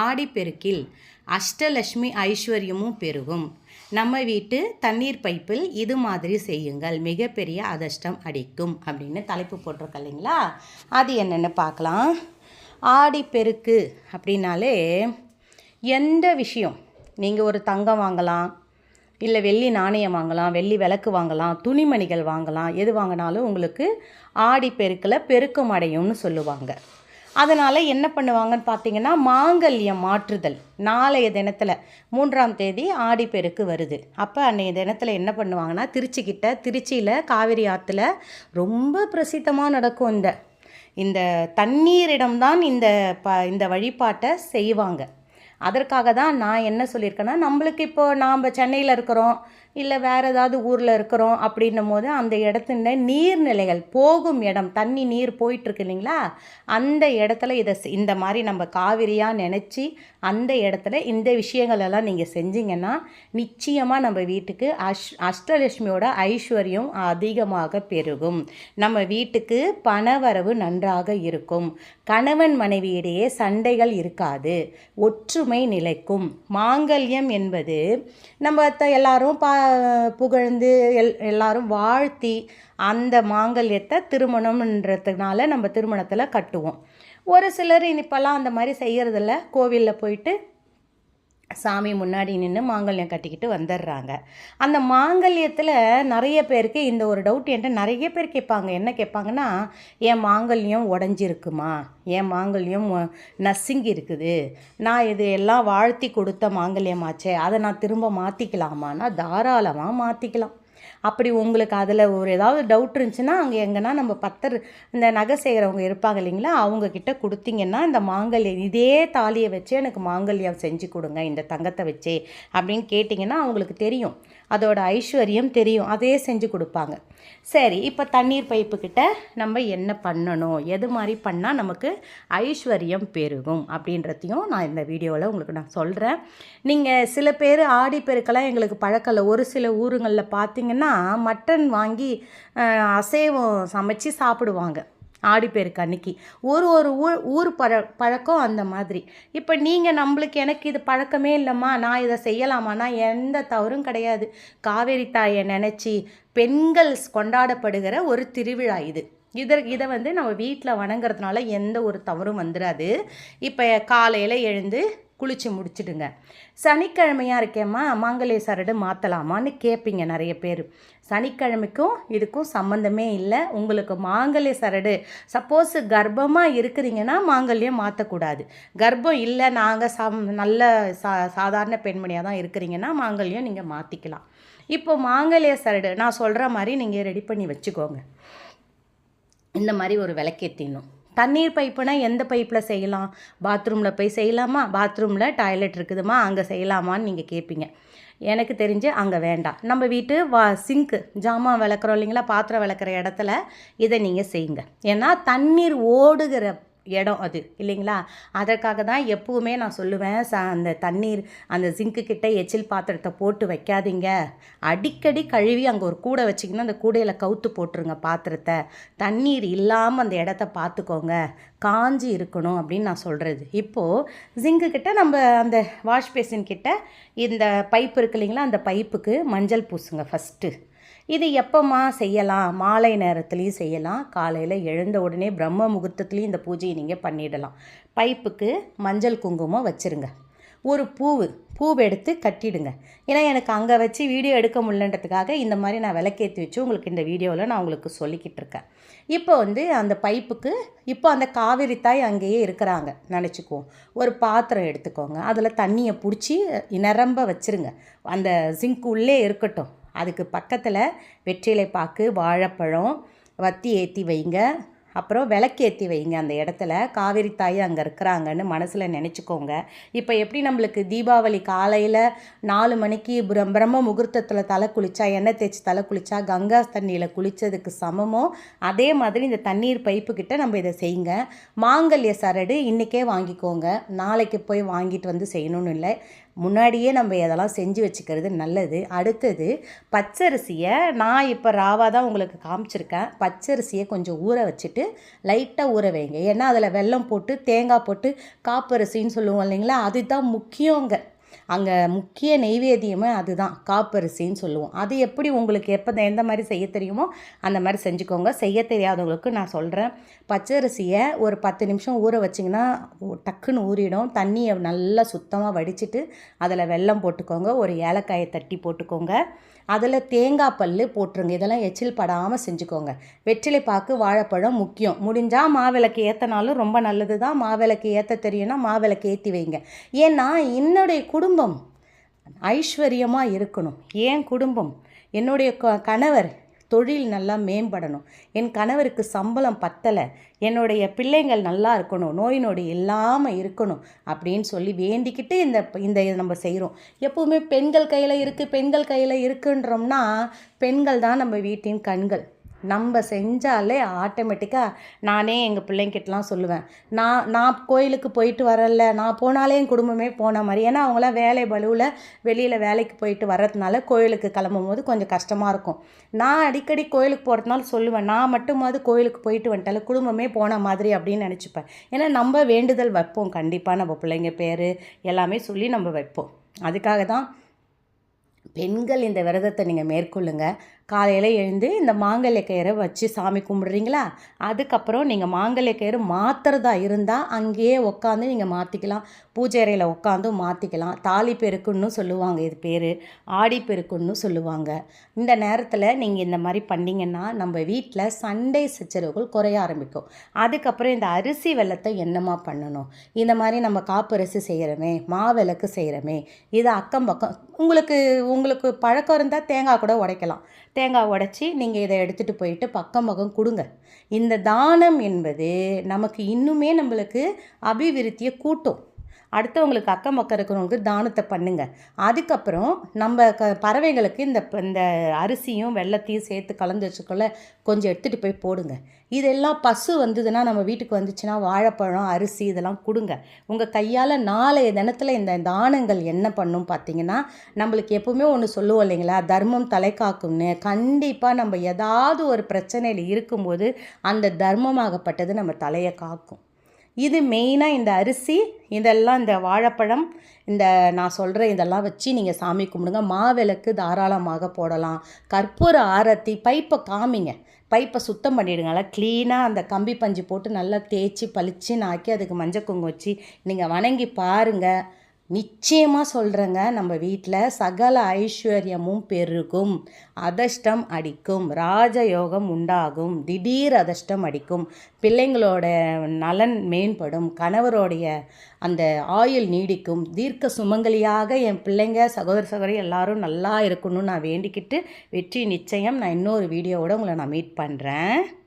ஆடிப்பெருக்கில் அஷ்டலட்சுமி ஐஸ்வர்யமும் பெருகும். நம்ம வீட்டு தண்ணீர் பைப்பில் இது மாதிரி செய்யுங்கள். மிகப்பெரிய அதிர்ஷ்டம் அடிக்கும் அப்படின்னு தலைப்பு போட்டிருக்க இல்லைங்களா? அது என்னென்னு பார்க்கலாம். ஆடிப்பெருக்கு அப்படின்னாலே எந்த விஷயம்? நீங்கள் ஒரு தங்கம் வாங்கலாம் இல்லை வெள்ளி நாணயம் வாங்கலாம் வெள்ளி விளக்கு வாங்கலாம் துணிமணிகள் வாங்கலாம் எது வாங்கினாலும் உங்களுக்கு ஆடிப்பெருக்கில் பெருக்கம் அடையும்னு சொல்லுவாங்க. அதனால் என்ன பண்ணுவாங்கன்னு பார்த்தீங்கன்னா மாங்கல்யம் மாற்றுதல். நாளைய தினத்தில் மூன்றாம் தேதி ஆடிப்பெருக்கு வருது. அப்போ அன்றைய தினத்தில் என்ன பண்ணுவாங்கன்னா திருச்சிக்கிட்ட திருச்சியில் காவிரி ஆற்றுல ரொம்ப பிரசித்தமாக நடக்கும் இந்த இந்த தண்ணீரிடம்தான் இந்த ப இந்த வழிபாட்டை செய்வாங்க. அதற்காக தான் நான் என்ன சொல்லியிருக்கேன்னா நம்மளுக்கு இப்போ நாம் சென்னையில் இருக்கிறோம் இல்லை வேறு ஏதாவது ஊரில் இருக்கிறோம் அப்படின்னும் போது அந்த இடத்துல நீர்நிலைகள் போகும் இடம் தண்ணி நீர் போயிட்டுருக்கு இல்லைங்களா? அந்த இடத்துல இதை இந்த மாதிரி நம்ம காவிரியாக நினச்சி அந்த இடத்துல இந்த விஷயங்கள் எல்லாம் நீங்கள் செஞ்சீங்கன்னா நிச்சயமாக நம்ம வீட்டுக்கு அஷ் அஷ்டலட்சுமியோட ஐஸ்வர்யம் அதிகமாக பெருகும். நம்ம வீட்டுக்கு பணவரவு நன்றாக இருக்கும். கணவன் மனைவியிடையே சண்டைகள் இருக்காது. ஒற்றுமை நிலைக்கும். மாங்கல்யம் என்பது நம்ம எல்லாரும் பா புகழ்ந்து எல் எல்லாரும் வாழ்த்தி அந்த மாங்கல்யத்தை திருமணம்ன்றதுனால நம்ம திருமணத்தில் கட்டுவோம். ஒரு சிலர் இப்போல்லாம் அந்த மாதிரி செய்கிறதில்ல கோவிலில் போயிட்டு சாமி முன்னாடி நின்று மாங்கல்யம் கட்டிக்கிட்டு வந்துடுறாங்க அந்த மாங்கல்யத்தில் நிறைய பேருக்கு இந்த ஒரு டவுட் என்கிட்ட நிறைய பேர் கேட்பாங்க. என்ன கேட்பாங்கன்னா என் மாங்கல்யம் உடஞ்சிருக்குமா? என் மாங்கல்யம் நசுங்கி இருக்குது. நான் இது எல்லாம் வாழ்த்தி கொடுத்த மாங்கல்யமாச்சே. அதை நான் திரும்ப மாற்றிக்கலாமான்னா தாராளமாக மாற்றிக்கலாம் அப்படி உங்களுக்கு அதில் ஒரு ஏதாவது டவுட் இருந்துச்சுன்னா அங்கே எங்கன்னா நம்ம பத்தர் இந்த நகை செய்கிறவங்க இருப்பாங்க இல்லைங்களா அவங்கக்கிட்ட கொடுத்தீங்கன்னா இந்த மாங்கல்யம் இதே தாலியை வச்சு எனக்கு மாங்கல்யம் செஞ்சு கொடுங்க இந்த தங்கத்தை வச்சே அப்படின்னு கேட்டிங்கன்னா அவங்களுக்கு தெரியும். அதோட ஐஸ்வர்யம் தெரியும். அதே செஞ்சு கொடுப்பாங்க. சரி இப்போ தண்ணீர் பைப்புக்கிட்ட நம்ம என்ன பண்ணணும்? எது மாதிரி பண்ணால் நமக்கு ஐஸ்வர்யம் பெருகும்? அப்படின்றதையும் நான் இந்த வீடியோவில் உங்களுக்கு நான் சொல்கிறேன் நீங்கள் சில பேர் ஆடி பெருக்கெல்லாம் எங்களுக்கு பழக்கல ஒரு சில ஊருங்களில் பார்த்தீங்கன்னா மட்டன் வாங்கி அசைவம் சமைச்சு சாப்பிடுவாங்க. ஆடிப்பெருக்கு அன்னைக்கு. ஒரு ஒரு ஊர் ஊர் பழ பழக்கம் அந்த மாதிரி. இப்போ நீங்கள் நம்மளுக்கு எனக்கு இது பழக்கமே இல்லைம்மா நான் இதை செய்யலாமான்னா எந்த தவறும் கிடையாது. காவேரி தாயை நினச்சி பெண்கள் கொண்டாடப்படுகிற ஒரு திருவிழா இது. இதை இதை வந்து நம்ம வீட்டில் வணங்குறதுனால எந்த ஒரு தவறும் வந்துடாது இப்போ காலையில் எழுந்து குளித்து முடிச்சுடுங்க. சனிக்கிழமையாக இருக்கேம்மா மாங்கல்ய சரடு மாற்றலாமான்னு கேட்பீங்க நிறைய பேர். சனிக்கிழமைக்கும் இதுக்கும் சம்மந்தமே இல்லை. உங்களுக்கு மாங்கல்ய சரடு சப்போஸ் கர்ப்பமாக இருக்கிறீங்கன்னா மாங்கல்யம் மாற்றக்கூடாது கர்ப்பம் இல்லை நாங்கள் சம் நல்ல சா சாதாரண பெண்மணியாக தான் இருக்கிறீங்கன்னா மாங்கல்யம் நீங்கள் மாற்றிக்கலாம் இப்போ மாங்கல்ய சரடு நான் சொல்கிற மாதிரி நீங்கள் ரெடி பண்ணி வச்சுக்கோங்க. இந்த மாதிரி ஒரு விளக்கேற்றிடணும் தண்ணீர் பைப்புனா எந்த பைப்பில் செய்யலாம்? பாத்ரூமில் போய் செய்யலாமா? பாத்ரூமில் டாய்லெட் இருக்குதுமா? அங்கே செய்யலாமான்னு நீங்கள் கேட்பீங்க எனக்கு தெரிஞ்சு அங்கே வேண்டாம். நம்ம வீட்டு வா சிங்க்கு ஜாமான் விளக்குறோம் இல்லைங்களா? பாத்திரம் விளக்குற இடத்துல இதை நீங்கள் செய்யுங்க. ஏன்னா தண்ணீர் ஓடுகிற இடம் அது இல்லைங்களா? அதற்காக தான் எப்போவுமே நான் சொல்லுவேன் ச அந்த தண்ணீர் அந்த ஜிங்க்கு கிட்ட எச்சில் பாத்திரத்தை போட்டு வைக்காதீங்க. அடிக்கடி கழுவி அங்கே ஒரு கூடை வச்சிங்கன்னா அந்த கூடையில் கவுத்து போட்டுருங்க பாத்திரத்தை. தண்ணீர் இல்லாமல் அந்த இடத்த பார்த்துக்கோங்க காஞ்சி இருக்கணும் அப்படின்னு நான் சொல்கிறது இப்போது ஜிங்கு கிட்ட நம்ம அந்த வாஷ் பேசின் கிட்ட இந்த பைப் இருக்கு இல்லைங்களா? அந்த பைப்புக்கு மஞ்சள் பூசுங்க ஃபஸ்ட்டு இது எப்போம்மா செய்யலாம்? மாலை நேரத்துலேயும் செய்யலாம். காலையில் எழுந்த உடனே பிரம்ம முகூர்த்தத்துலேயும் இந்த பூஜையை நீங்கள் பண்ணிடலாம். பைப்புக்கு மஞ்சள் குங்குமம் வச்சுருங்க. ஒரு பூவு பூவை எடுத்து கட்டிடுங்க. ஏன்னா எனக்கு அங்கே வச்சு வீடியோ எடுக்க முடியலன்றதுக்காக இந்த மாதிரி நான் விளக்கேற்றி வச்சு உங்களுக்கு இந்த வீடியோவில் நான் உங்களுக்கு சொல்லிக்கிட்டு இருக்கேன். இப்போ வந்து அந்த பைப்புக்கு இப்போ அந்த காவிரி தாய் அங்கேயே இருக்கிறாங்க. நினச்சிக்குவோம். ஒரு பாத்திரம் எடுத்துக்கோங்க. அதில் தண்ணியை பிடிச்சி நிரம்ப வச்சுருங்க. அந்த சிங்க் உள்ளே இருக்கட்டும். அதுக்கு பக்கத்தில் வெற்றிலை பாக்கு வாழைப்பழம் வத்தி ஏற்றி வைங்க. அப்புறம் விளக்கேற்றி வைங்க அந்த இடத்துல. காவேரி தாய் அங்கே இருக்கிறாங்கன்னு மனசில் நினச்சிக்கோங்க. இப்போ எப்படி நம்மளுக்கு தீபாவளி காலையில் நாலு மணிக்கு பிரம் பிரம்ம முகூர்த்தத்தில் தலை குளிச்சா எண்ணெய் தேய்ச்சி தலை குளித்தா கங்கா தண்ணியில் குளித்ததுக்கு சமமோ அதே மாதிரி இந்த தண்ணீர் பைப்புக்கிட்ட நம்ம இதை செய்யுங்க. மாங்கல்ய சரடு இன்றைக்கே வாங்கிக்கோங்க. நாளைக்கு போய் வாங்கிட்டு வந்து செய்யணும்னு இல்லை. முன்னாடியே நம்ம இதெல்லாம் செஞ்சு வச்சுக்கிறது நல்லது. அடுத்தது பச்சரிசியை நான் இப்போ ராவாக தான் உங்களுக்கு காமிச்சிருக்கேன். பச்சரிசியை கொஞ்சம் ஊற வச்சுட்டு லைட்டாக ஊற வைங்க. ஏன்னா அதில் வெல்லம் போட்டு தேங்காய் போட்டு காப்பரிசின்னு சொல்லுவோம் இல்லைங்களா? அதுதான் முக்கியங்க. அங்கே முக்கிய நெய்வேத்தியமே அதுதான் காப்பரிசின்னு சொல்லுவோம். அது எப்படி உங்களுக்கு எப்போ எந்த மாதிரி செய்ய தெரியுமோ அந்த மாதிரி செஞ்சுக்கோங்க. செய்ய தெரியாதவங்களுக்கு நான் சொல்கிறேன் பச்சரிசியை ஒரு பத்து நிமிஷம் ஊற வச்சிங்கன்னா டக்குன்னு ஊறிடும். தண்ணியை நல்லா சுத்தமாக வடிச்சிட்டு அதில் வெல்லம் போட்டுக்கோங்க. ஒரு ஏலக்காயை தட்டி போட்டுக்கோங்க. அதில் தேங்காய் பல் போட்டுருங்க. இதெல்லாம் எச்சில் படாமல் செஞ்சுக்கோங்க. வெற்றிலை பாக்கு வாழைப்பழம் முக்கியம். முடிஞ்சால் மாவிளக்கு ஏற்றினாலும் ரொம்ப நல்லது தான் மாவிளக்கு ஏற்ற தெரியும்னா மாவிளக்கு ஏற்றி வைங்க. ஏன்னா என்னுடைய குடும்பம். ஐஸ்வர்யமாக இருக்கணும். ஏன் குடும்பம்? என்னுடைய க கணவர் தொழில் நல்லா மேம்படணும். என் கணவருக்கு சம்பளம் பத்தலை. என்னுடைய பிள்ளைங்கள் நல்லா இருக்கணும். நோய் நொடி இல்லாமல் இருக்கணும் அப்படின்னு சொல்லி வேண்டிக்கிட்டு இந்த இந்த இதை நம்ம செய்கிறோம் எப்போவுமே பெண்கள் கையில் இருக்குது பெண்கள் கையில் இருக்குன்றோம்னா பெண்கள் தான் நம்ம வீட்டின் கண்கள். நம்ம செஞ்சாலே ஆட்டோமேட்டிக்காக நானே எங்கள் பிள்ளைங்கிட்டலாம் சொல்லுவேன். நான் நான் கோயிலுக்கு போயிட்டு வரல நான் போனாலே என் குடும்பமே போன மாதிரி. ஏன்னா அவங்களாம் வேலை பலுவில் வெளியில் வேலைக்கு போயிட்டு வர்றதுனால கோயிலுக்கு கிளம்பும் போது கொஞ்சம் கஷ்டமாக இருக்கும். நான் அடிக்கடி கோயிலுக்கு போகிறதுனால சொல்லுவேன் நான் மட்டுமாவது கோயிலுக்கு போயிட்டு வந்துட்டால குடும்பமே போன மாதிரி அப்படின்னு நினச்சிப்பேன். ஏன்னா நம்ம வேண்டுதல் வைப்போம். கண்டிப்பாக நம்ம பிள்ளைங்க பேர் எல்லாமே சொல்லி நம்ம வைப்போம். அதுக்காக தான் பெண்கள் இந்த விரதத்தை நீங்கள் மேற்கொள்ளுங்கள் காலையில் எழுந்து இந்த மாங்கல்ய கயிறை வச்சு சாமி கும்பிடுறீங்களா? அதுக்கப்புறம் நீங்கள் மாங்கல்ய கயிறு மாற்றுறதா இருந்தால் அங்கேயே உட்காந்து நீங்கள் மாற்றிக்கலாம் பூஜை அறையில் உட்காந்து மாற்றிக்கலாம் தாலி பெருக்குன்னு சொல்லுவாங்க இது பேர். ஆடி பெருக்குன்னு சொல்லுவாங்க. இந்த நேரத்தில் நீங்கள் இந்த மாதிரி பண்ணிங்கன்னா நம்ம வீட்டில் சண்டை சச்சரவுகள் குறைய ஆரம்பிக்கும். அதுக்கப்புறம் இந்த அரிசி வெள்ளத்தை என்னமா பண்ணணும்? இந்த மாதிரி நம்ம காப்பரிசி செய்கிறோமே மாவிளக்கு செய்கிறோமே இது அக்கம் பக்கம். உங்களுக்கு உங்களுக்கு பழக்கம் இருந்தால் தேங்காய் கூட உடைக்கலாம். தேங்காய் உடச்சி நீங்கள் இதை எடுத்துகிட்டு போயிட்டு பக்கம் பக்கம் கொடுங்க. இந்த தானம் என்பது நமக்கு இன்னுமே நம்மளுக்கு அபிவிருத்தியை கூட்டும். அடுத்தவங்களுக்கு அக்கம் பக்கம் இருக்கிறவங்களுக்கு தானத்தை பண்ணுங்கள் அதுக்கப்புறம் நம்ம க பறவைகளுக்கு இந்த இந்த அரிசியும் வெள்ளத்தையும் சேர்த்து கலந்து வச்சுக்கொள்ள கொஞ்சம் எடுத்துகிட்டு போய் போடுங்க. இதெல்லாம் பசு வந்ததுன்னா நம்ம வீட்டுக்கு வந்துச்சுன்னா வாழைப்பழம் அரிசி இதெல்லாம் கொடுங்க. உங்கள் கையால் நாளைய தினத்தில் இந்த தானங்கள் என்ன பண்ணும் பார்த்தீங்கன்னா நம்மளுக்கு எப்போவுமே ஒன்று சொல்லுவோம் இல்லைங்களா தர்மம் தலை காக்கும்னு கண்டிப்பாக நம்ம ஏதாவது ஒரு பிரச்சனையில் இருக்கும்போது அந்த தர்மமாகப்பட்டது நம்ம தலையை காக்கும். இது மெயினாக இந்த அரிசி இதெல்லாம் இந்த வாழைப்பழம் இந்த நான் சொல்கிற இதெல்லாம் வச்சு நீங்கள் சாமி கும்பிடுங்க. மாவிளக்கு தாராளமாக போடலாம். கற்பூர ஆரத்தி பைப்பை காமிங்க. பைப்பை சுத்தம் பண்ணிவிடுங்க நல்லா க்ளீனாக அந்த கம்பி பஞ்சு போட்டு நல்லா தேய்ச்சி பளிச்சுன்னு ஆக்கி அதுக்கு மஞ்சள் குங்குமம் வச்சு நீங்கள் வணங்கி பாருங்கள் நிச்சயமாக சொல்கிறேங்க நம்ம வீட்டில் சகல ஐஸ்வர்யமும் பெருகும் அதிர்ஷ்டம் அடிக்கும் ராஜயோகம் உண்டாகும் திடீர் அதிர்ஷ்டம் அடிக்கும் பிள்ளைங்களோட நலன் மேம்படும் கணவருடைய அந்த ஆயுள் நீடிக்கும் தீர்க்க சுமங்கலியாக என் பிள்ளைங்க சகோதர சகோதரி எல்லாரும் நல்லா இருக்கணும்னு நான் வேண்டிக்கிட்டு வெற்றி நிச்சயம் நான் இன்னொரு வீடியோவோட உங்களை நான் மீட் பண்ணுறேன்